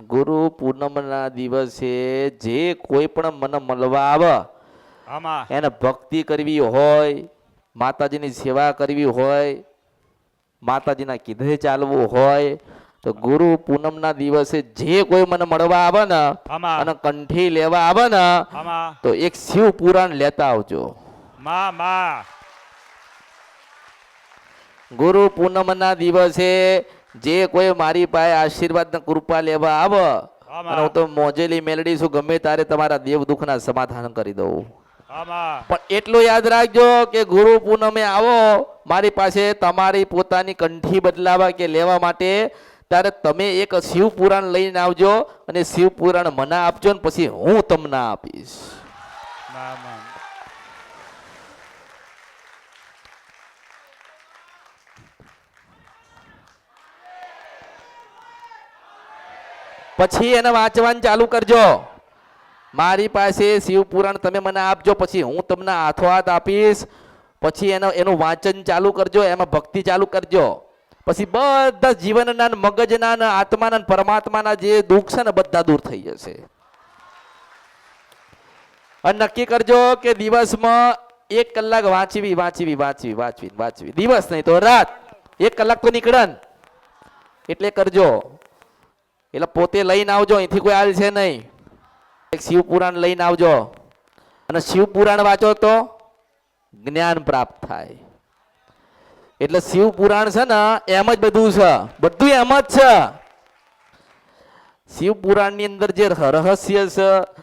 ગુરુ પૂનમના દિવસે જે કોઈ પણ મને મળવા આવે એને ભક્તિ કરવી હોય માતાજીની સેવા કરવી હોય માતાજીના કીધે ચાલવું હોય તો ગુરુ પૂનમના દિવસે જે કોઈ મને મળવા આવે ને અને કંઠી લેવા આવે ને તો એક શિવ પુરાણ લેતા આવજો. માં માં. ગુરુ પૂનમના દિવસે જે કોઈ મારી પાસે આશીર્વાદ કૃપા લેવા આવે અને હું તો મોજેલી મેલડી છું ગમે તારે તમારા દેવ દુઃખના સમાધાન કરી દઉં. પણ એટલું યાદ રાખજો કે ગુરુ પૂનમે આવો મારી પાસે તમારી પોતાની કંઠી બદલાવા કે લેવા માટે ત્યારે તમે એક શિવ પુરાણ લઈને આવજો અને શિવ પુરાણ મને આપજો ને પછી હું તમને આપીશ. પછી એને વાંચવાનું ચાલુ કરજો. મારી પાસે શિવ પુરાણ તમે મને આપજો, પછી હું તમને હાથો હાથ આપીશ. પછી એનો એનું વાંચન ચાલુ કરજો, એમાં ભક્તિ ચાલુ કરજો. પછી બધા જીવનના મગજના આત્માના પરમાત્માના જે દુઃખ છે ને બધા દૂર થઈ જશે. અને નક્કી કરજો કે દિવસમાં એક કલાક વાંચવી વાંચવી વાંચવી વાંચવી વાંચવી. દિવસ નહીં તો રાત. એક કલાક તો નીકળે એટલે કરજો. એટલે પોતે લઈને આવજો, અહીંથી કોઈ આવેલ છે નહીં. એક શિવપુરાણ લઈને આવજો. અને શિવપુરાણ વાંચો તો જ્ઞાન પ્રાપ્ત થાય. એટલે શિવ પુરાણ છે ને, એમ જ બધું છે. બધું એમ જ છે. શિવપુરાણની અંદર જે રહસ્ય છે,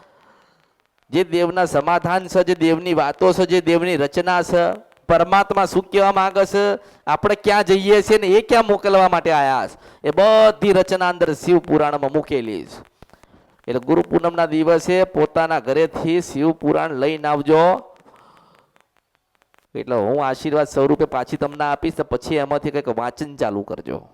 જે દેવના સમાધાન છે, જે દેવની વાતો છે, જે દેવની રચના છે પરમાત્મા શું કહેવા માંગે છે? આપણે ક્યાં જઈએ છીએ ને એ ક્યાં મોકલવા માટે આયા એ બધી રચના અંદર શિવ પુરાણમાં મૂકેલી છે. એટલે ગુરુ પૂનમના દિવસે પોતાના ઘરેથી શિવ પુરાણ લઈને આવજો. એટલે હું આશીર્વાદ સ્વરૂપે પાછી તમને આપીશ પછી એમાંથી કંઈક વાંચન ચાલુ કરજો.